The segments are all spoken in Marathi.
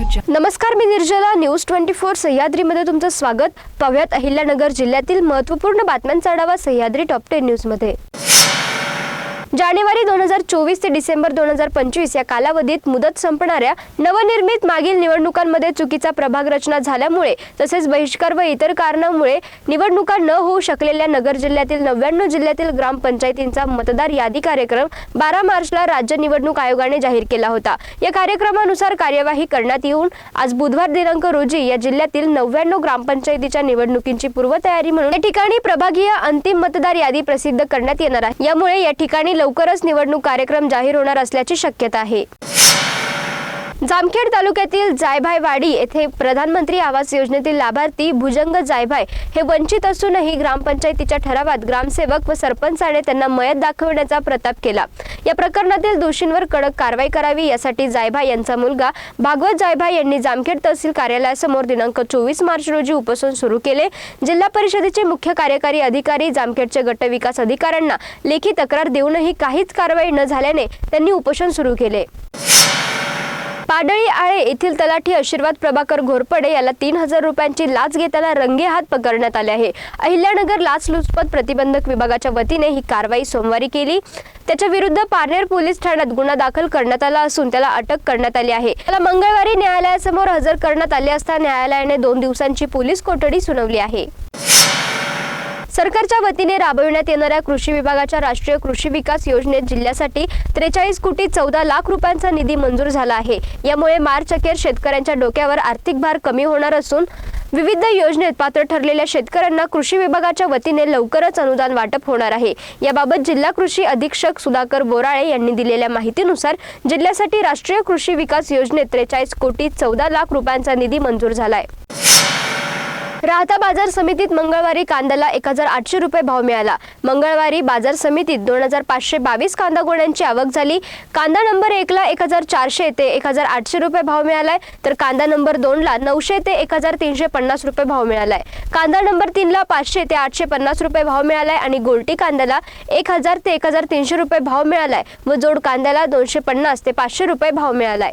नमस्कार मी निर्जला. न्यूज ट्वेंटी फोर सह्याद्रीमध्ये तुमचं स्वागत. पाहुयात अहिल्यानगर जिल्ह्यातील महत्त्वपूर्ण बातम्यांचा आढावा सह्याद्री टॉप टेन न्यूजमध्ये जानेवारी दोन हजार चोवीस ते डिसेंबर दोन हजार पंचवीस या कालावधीत मुदत संपणाऱ्या नवनिर्मित मागील निवडणुकांमध्ये चुकीचा प्रभाग रचना झाल्यामुळे तसेच बहिष्कार व इतर कारणामुळे निवडणुका न होऊ शकलेल्या नगर जिल्ह्यातील नव्याण्णव जिल्ह्यातील ग्रामपंचायतींचा मतदार यादी कार्यक्रम बारा मार्चला राज्य निवडणूक आयोगाने जाहीर केला होता. या कार्यक्रमानुसार कार्यवाही करण्यात येऊन आज बुधवार दिनांक रोजी या जिल्ह्यातील नव्याण्णव ग्रामपंचायतीच्या निवडणुकींची पूर्वतयारी म्हणून या ठिकाणी प्रभागीय अंतिम मतदार यादी प्रसिद्ध करण्यात येणार आहे. यामुळे या ठिकाणी लवकरच निवडणूक कार्यक्रम जाहीर होणार असल्याची शक्यता आहे. जामखेड तालुक्यातील जायभायवाडी येथे प्रधानमंत्री आवास योजनेतील लाभार्थी भुजंग जायभाय हे वंचित असूनही ग्रामपंचायतीच्या ठरावात ग्रामसेवक व सरपंचाने त्यांना मयत दाखवण्याचा प्रताप केला. या प्रकरणातील दोषींवर कडक कारवाई करावी यासाठी जायभाय यांचा मुलगा भागवत जायभाय यांनी जामखेड तहसील कार्यालयासमोर दिनांक चोवीस मार्च रोजी उपोषण सुरू केले. जिल्हा परिषदेचे मुख्य कार्यकारी अधिकारी जामखेडचे गटविकास अधिकाऱ्यांना लेखी तक्रार देऊनही काहीच कारवाई न झाल्याने त्यांनी उपोषण सुरू केले. पाडळी आळे येथील तलाठी आशीर्वाद प्रभाकर घोरपडे याला तीन हजार रुपयांची लाच घेताना रंगे हात पकडण्यात आले आहे. अहिल्यानगर लाचलुचपत प्रतिबंधक विभागाच्या वतीने ही कारवाई सोमवारी केली. त्याच्या विरुद्ध पारनेर पोलीस ठाण्यात गुन्हा दाखल करण्यात आला असून त्याला अटक करण्यात आली आहे. त्याला मंगळवारी न्यायालयासमोर हजर करण्यात आले असता न्यायालयाने दोन दिवसांची पोलीस कोठडी सुनावली आहे. सरकारच्या वतीने राबविण्यात येणाऱ्या कृषी विभागाच्या राष्ट्रीय कृषी विकास योजनेत जिल्ह्यासाठी त्रेचाळीस कोटी चौदा लाख रुपयांचा निधी मंजूर झाला आहे. यामुळे मार्च अखेर शेतकऱ्यांच्या डोक्यावर आर्थिक भार कमी होणार असून विविध योजनेत पात्र ठरलेल्या शेतकऱ्यांना कृषी विभागाच्या वतीने लवकरच अनुदान वाटप होणार आहे. याबाबत जिल्हा कृषी अधीक्षक सुधाकर बोराळे यांनी दिलेल्या माहितीनुसार जिल्ह्यासाठी राष्ट्रीय कृषी विकास योजनेत त्रेचाळीस कोटी चौदा लाख रुपयांचा निधी मंजूर झालाय. राहता बाजार समितीत मंगळवारी कांद्याला एक हजार आठशे रुपये भाव मिळाला. मंगळवारी बाजार समितीत दोन हजार पाचशे बावीस कांदा गोण्यांची आवक झाली. कांदा नंबर एकला एक हजार चारशे ते एक हजार आठशे रुपये भाव मिळालाय. तर कांदा नंबर दोनला नऊशे ते एक हजार तीनशे पन्नास रुपये भाव मिळालाय. कांदा नंबर तीनला पाचशे ते आठशे पन्नास रुपये भाव मिळालाय आणि गोलटी कांद्याला एक हजार ते एक हजार तीनशे रुपये भाव मिळालाय व जोड कांद्याला दोनशे पन्नास ते पाचशे रुपये भाव मिळालाय.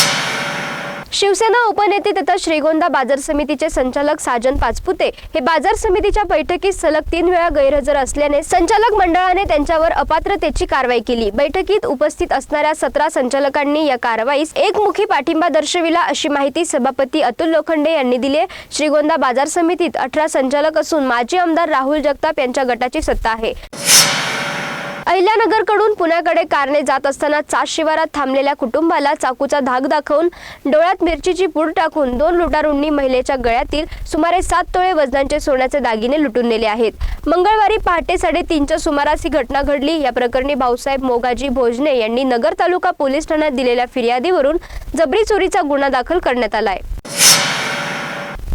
शिवसेना उपनेते तथा श्रीगोंदा बाजार समितीचे संचालक साजन पाचपुते हे बाजार समितीच्या बैठकीत सलग तीन वेळा गैरहजर असल्याने संचालक मंडळाने त्यांच्यावर अपात्रतेची कारवाई केली. बैठकीत उपस्थित असणाऱ्या सतरा संचालकांनी या कारवाईस एकमुखी पाठिंबा दर्शविला अशी माहिती सभापती अतुल लोखंडे यांनी दिली श्रीगोंदा बाजार समितीत अठरा संचालक असून माजी आमदार राहुल जगताप यांच्या गटाची सत्ता आहे. अहिल्यानगरकडून पुण्याकडे कारने जात असताना चास शिवारात थांबलेल्या कुटुंबाला चाकूचा धाक दाखवून डोळ्यात मिरचीची पूड टाकून दोन लुटारूंनी महिलेच्या गळ्यातील सुमारे सात तोळे वजनांचे सोन्याचे दागिने लुटून नेले आहेत. मंगळवारी पहाटे साडेतीनच्या सुमारास ही घटना घडली. या प्रकरणी भाऊसाहेब मोगाजी भोजने यांनी नगर तालुका पोलीस ठाण्यात दिलेल्या फिर्यादीवरून जबरी चोरीचा गुन्हा दाखल करण्यात आलाय.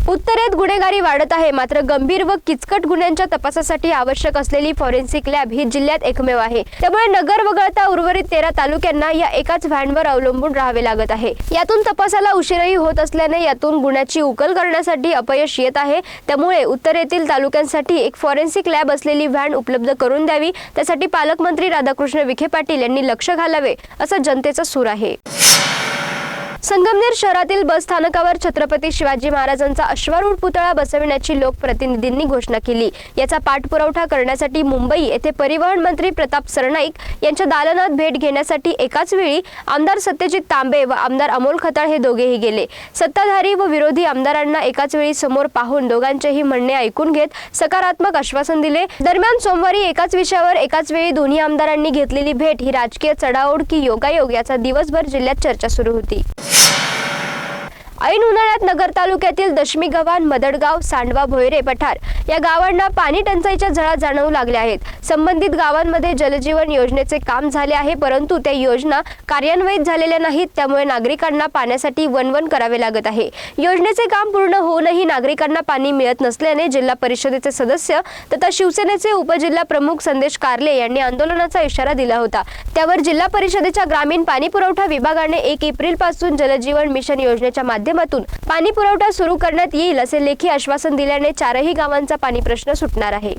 उत्तरेत गुन्हेगारी वाढत आहे. मात्र गंभीर व किचकट गुन्ह्यांच्या तपासासाठी आवश्यक असलेली फॉरेन्सिक लॅब ही जिल्ह्यात एकमेव आहे. त्यामुळे नगर वगळता उर्वरित तेरा तालुक्यांना या एकाच व्हॅनवर अवलंबून राहावे लागत आहे. यातून तपासाला उशीरही होत असल्याने यातून गुन्ह्याची उकल करण्यासाठी अपयश येत आहे. त्यामुळे उत्तरेतील तालुक्यांसाठी एक फॉरेन्सिक लॅब असलेली व्हॅन उपलब्ध करून द्यावी. त्यासाठी पालकमंत्री राधाकृष्ण विखे पाटील यांनी लक्ष घालावे असा जनतेचा सूर आहे. संगमनेर शहरातील बस स्थानकावर छत्रपती शिवाजी महाराजांचा अश्वारूढ पुतळा बसविण्याची लोकप्रतिनिधींनी घोषणा केली. याचा पाठपुरावठा करण्यासाठी मुंबई येथे परिवहन मंत्री प्रताप सरनाईक यांच्या दालनात भेट घेण्यासाठी एकाच वेळी आमदार सत्यजित तांबे व आमदार अमोल खताळ हे दोघेही गेले. सत्ताधारी व विरोधी आमदारांना एकाच वेळी समोर पाहून दोघांचेही म्हणणे ऐकून घेत सकारात्मक आश्वासन दिले. दरम्यान सोमवारी एकाच विषयावर एकाच वेळी दोन्ही आमदारांनी घेतलेली भेट ही राजकीय चढाओढ की योगायोग याचा दिवसभर जिल्ह्यात चर्चा सुरू होती. ऐन उन्हाळ्यात नगर तालुक्यातील दशमी गव्हाण मदडगाव सांडवा भोयरे पठार या गावांना पाणी टंचाईच्या झळा जाणवू लागल्या आहेत. संबंधित गावांमध्ये जलजीवन योजनेचे काम झाले आहे परंतु त्या योजना कार्यान्वित झालेल्या नाहीत. त्यामुळे नागरिकांना पाण्यासाठी वनवन करावे लागत आहे. योजनेचे काम पूर्ण होऊनही नागरिकांना पाणी मिळत नसल्याने जिल्हा परिषदेचे सदस्य तथा शिवसेनेचे उपजिल्हा प्रमुख संदेश कारले यांनी आंदोलनाचा इशारा दिला होता. त्यावर जिल्हा परिषदेच्या ग्रामीण पाणी पुरवठा विभागाने एक एप्रिलपासून जलजीवन मिशन योजनेच्या माध्यमातून पाणी पुरवठा सुरू करण्यात येईल असे लेखी आश्वासन दिल्याने चारही गावांचा पाणी प्रश्न सुटणार आहे.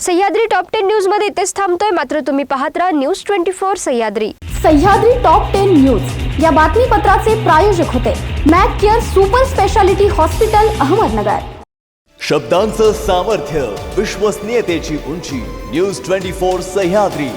सह्याद्री टॉप टेन न्यूजमध्ये इथेच थांबतोय. मात्र तुम्ही पाहत राहा news twenty four Sahyadri. Sahyadri top ten news. या बातमीपत्राचे प्रायोजक होते Mac Care super speciality hospital Ahmednagar. शब्दांचं सामर्थ्य विश्वसनीयतेची उंची न्यूज ट्वेंटी फोर सह्याद्री.